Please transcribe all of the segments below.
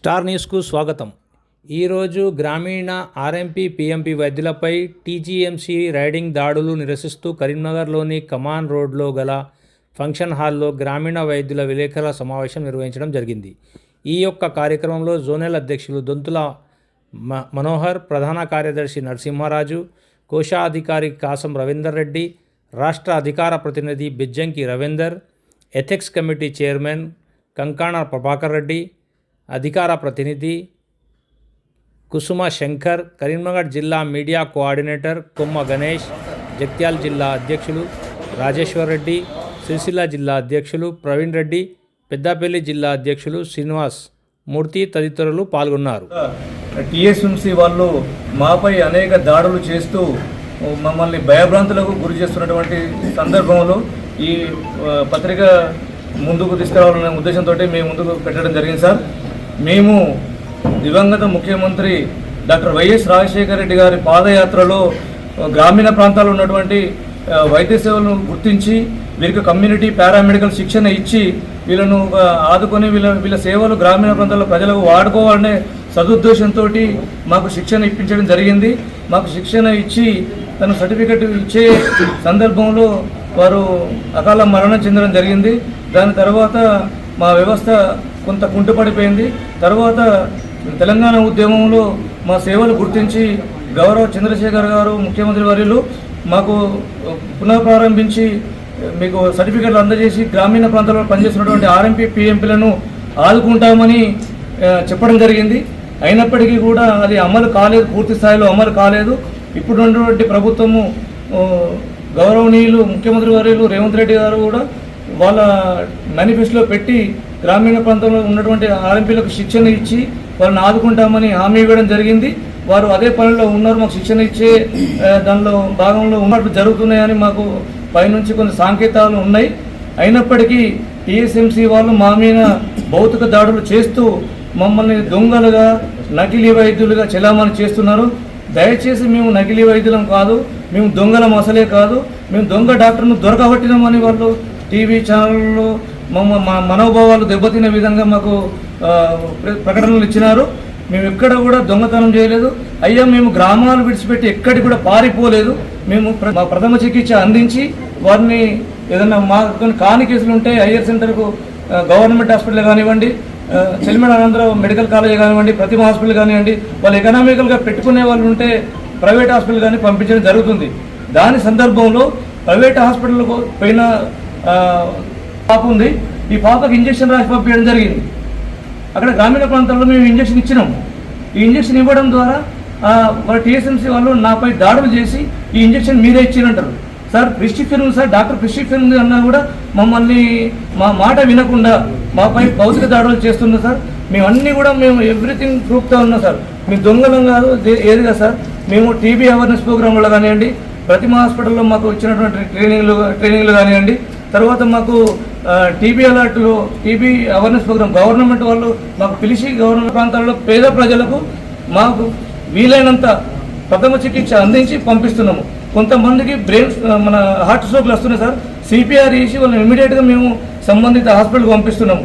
Star న్యూస్కు స్వాగతం. ఈరోజు గ్రామీణ ఆర్ఎంపీ పీఎంపీ వైద్యులపై టీజీఎంసీ రైడింగ్ దాడులు నిరసిస్తూ కరీంనగర్లోని కమాన్ రోడ్లో గల ఫంక్షన్ హాల్లో గ్రామీణ వైద్యుల విలేకరుల సమావేశం నిర్వహించడం జరిగింది. ఈ యొక్క కార్యక్రమంలో జోనల్ అధ్యక్షులు దొంతుల మ మనోహర్ ప్రధాన కార్యదర్శి నరసింహారాజు కోశాధికారి కాసం రవీందర్ రెడ్డి రాష్ట్ర అధికార ప్రతినిధి Bijjanki Ravinder ethics committee chairman Kankana Prabhakar Reddy అధికార ప్రతినిధి కుసుమ శంకర్ కరీంనగర్ జిల్లా మీడియా కోఆర్డినేటర్ కొమ్మ గణేష్ జగిత్యాల జిల్లా అధ్యక్షులు రాజేశ్వర్ రెడ్డి సిరిసిల్ల జిల్లా అధ్యక్షులు ప్రవీణ్ రెడ్డి పెద్దపల్లి జిల్లా అధ్యక్షులు శ్రీనివాస్ మూర్తి తదితరులు పాల్గొన్నారు. టీఎస్ఎంసీ వాళ్ళు మాపై అనేక దాడులు చేస్తూ మమ్మల్ని భయభ్రాంతులకు గురి చేస్తున్నటువంటి సందర్భంలో ఈ పత్రిక ముందుకు తీసుకురావాలనే ఉద్దేశంతో మేము ముందుకు పెట్టడం జరిగింది సార్. మేము దివంగత ముఖ్యమంత్రి డాక్టర్ వైఎస్ రాజశేఖర రెడ్డి గారి పాదయాత్రలో గ్రామీణ ప్రాంతాల్లో ఉన్నటువంటి వైద్య సేవలను గుర్తించి వీరికి కమ్యూనిటీ పారామెడికల్ శిక్షణ ఇచ్చి వీళ్ళను ఆదుకొని వీళ్ళ వీళ్ళ సేవలు గ్రామీణ ప్రాంతాల్లో ప్రజలకు వాడుకోవాలనే సదుద్దేశంతో మాకు శిక్షణ ఇప్పించడం జరిగింది. మాకు శిక్షణ ఇచ్చి తన సర్టిఫికెట్ ఇచ్చే సందర్భంలో వారు అకాల మరణం చెందడం జరిగింది. దాని తర్వాత మా వ్యవస్థ కొంత కుంటుపడిపోయింది. తర్వాత తెలంగాణ ఉద్యమంలో మా సేవలు గుర్తించి గౌరవ చంద్రశేఖర్ గారు ముఖ్యమంత్రి వర్యులు మాకు పునఃప్రారంభించి మీకు సర్టిఫికెట్లు అందజేసి గ్రామీణ ప్రాంతాల్లో పనిచేస్తున్నటువంటి ఆర్ఎంపీ పిఎంపీలను ఆదుకుంటామని చెప్పడం జరిగింది. అయినప్పటికీ కూడా అది అమలు కాలేదు పూర్తి స్థాయిలో అమలు కాలేదు. ఇప్పుడు ఉన్నటువంటి ప్రభుత్వము గౌరవనీయులు ముఖ్యమంత్రి వర్యులు రేవంత్ రెడ్డి గారు కూడా వాళ్ళ మేనిఫెస్టోలో పెట్టి గ్రామీణ ప్రాంతంలో ఉన్నటువంటి ఆర్ఎంపీలకు శిక్షణ ఇచ్చి వాళ్ళని ఆదుకుంటామని హామీ ఇవ్వడం జరిగింది. వారు అదే పనిలో ఉన్నారు. మాకు శిక్షణ ఇచ్చే దానిలో భాగంలో ఉన్నట్టు జరుగుతున్నాయని మాకు పైనుంచి కొన్ని సాంకేతాలు ఉన్నాయి. అయినప్పటికీ టీఎస్ఎంసీ వాళ్ళు మా మీద భౌతిక దాడులు చేస్తూ మమ్మల్ని దొంగలుగా నకిలీ వైద్యులుగా చెలామణి చేస్తున్నారు. దయచేసి మేము నకిలీ వైద్యులం కాదు మేము దొంగలం అసలే కాదు. మేము దొంగ డాక్టర్ను దొరకబట్టినామని వాళ్ళు టీవీ ఛానళ్ళు మా మనోభావాలు దెబ్బతిన్న విధంగా మాకు ప్రకటనలు ఇచ్చినారు. మేము ఎక్కడ కూడా దొంగతనం చేయలేదు. అయ్యా మేము గ్రామాలు విడిచిపెట్టి ఎక్కడికి కూడా పారిపోలేదు. మేము ప్ర- మా ప్రథమ చికిత్స అందించి వారిని ఏదైనా మా కొన్ని కాని కేసులు ఉంటే ఐఆర్ సెంటర్కు గవర్నమెంట్ హాస్పిటల్ కానివ్వండి ఆ, అనంతరం ఆనందరావు మెడికల్ కాలేజ్ కానివ్వండి ప్రతిమ హాస్పిటల్ కానివ్వండి వాళ్ళు ఎకనామికల్గా పెట్టుకునే వాళ్ళు ఉంటే ప్రైవేట్ హాస్పిటల్ కానీ పంపించడం జరుగుతుంది. దాని సందర్భంలో ప్రైవేట్ హాస్పిటల్కు పోయిన పాప ఉంది. ఈ పాపకు ఇంజక్షన్ రాసి పంపించడం జరిగింది. అక్కడ గ్రామీణ ప్రాంతాల్లో మేము ఇంజక్షన్ ఇచ్చినాము ఈ ఇంజక్షన్ ఇవ్వడం ద్వారా వాళ్ళ టీఎస్ఎంసీ వాళ్ళు నాపై దాడులు చేసి ఈ ఇంజక్షన్ మీరే ఇచ్చారంటారు. సార్ ప్రిస్క్రిప్షన్ ఉంది సార్. డాక్టర్ ప్రిస్క్రిప్షన్ ఉంది అన్నా కూడా మమ్మల్ని మా మాట వినకుండా మాపై భౌతిక దాడులు చేస్తున్నారు సార్. మేమన్నీ కూడా మేము ఎవ్రీథింగ్ ప్రూఫ్తో ఉన్నాం సార్. మీ దొంగలం కాదు ఏదిగా సార్. మేము టీబీ అవేర్నెస్ ప్రోగ్రాంలో కానివ్వండి ప్రతిమ హాస్పిటల్లో మాకు ఇచ్చినటువంటి ట్రైనింగ్లు ట్రైనింగ్లు కానివ్వండి తర్వాత మాకు టీబీ అలర్ట్లు టీబీ అవేర్నెస్ ప్రోగ్రామ్ గవర్నమెంట్ వాళ్ళు మాకు పిలిచి గవర్నమెంట్ ప్రాంతాల్లో పేద ప్రజలకు మాకు వీలైనంత ప్రథమ చికిత్స అందించి పంపిస్తున్నాము. కొంతమందికి బ్రెయిన్ మన హార్ట్ స్ట్రోక్లు వస్తున్నాయి సార్. సిపిఆర్ చేసి వాళ్ళని ఇమీడియట్గా మేము సంబంధిత హాస్పిటల్కి పంపిస్తున్నాము.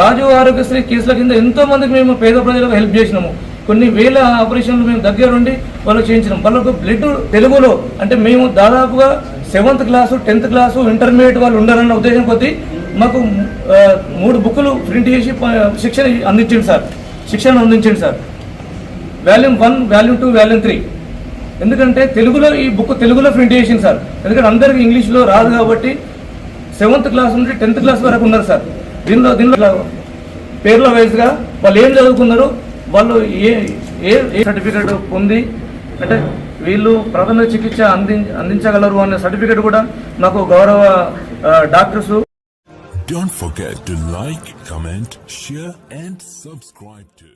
రాజు ఆరోగ్యశ్రీ కేసుల కింద ఎంతో మందికి మేము పేద ప్రజలకు హెల్ప్ చేసినాము. కొన్ని వేల ఆపరేషన్లు మేము దగ్గరుండి వాళ్ళు చేయించినాం. వాళ్ళకు బ్లడ్ తెలుగులో అంటే మేము దాదాపుగా seventh class tenth class intermediate వాళ్ళు ఉండాలన్న ఉద్దేశం కొద్దీ మాకు మూడు బుక్కులు ప్రింట్ చేసి శిక్షణ అందించండి సార్. శిక్షణ అందించండి sir. Volume one volume two volume three. ఎందుకంటే తెలుగులో ఈ బుక్ తెలుగులో ప్రింట్ చేసింది సార్. ఎందుకంటే అందరికీ ఇంగ్లీష్లో రాదు కాబట్టి సెవెంత్ క్లాస్ నుండి టెన్త్ క్లాస్ వరకు ఉన్నారు సార్. దీనిలో దీనిలో పేర్ల వైజ్గా వాళ్ళు ఏం చదువుకున్నారు? వాళ్ళు ఏ ఏ ఏ సర్టిఫికేట్ పొంది అంటే వీళ్ళు ప్రథమ చికిత్స అంది అందించగలరు అనే సర్టిఫికేట్ కూడా మాకు గౌరవ doctors Don't forget to like, comment, share, and subscribe to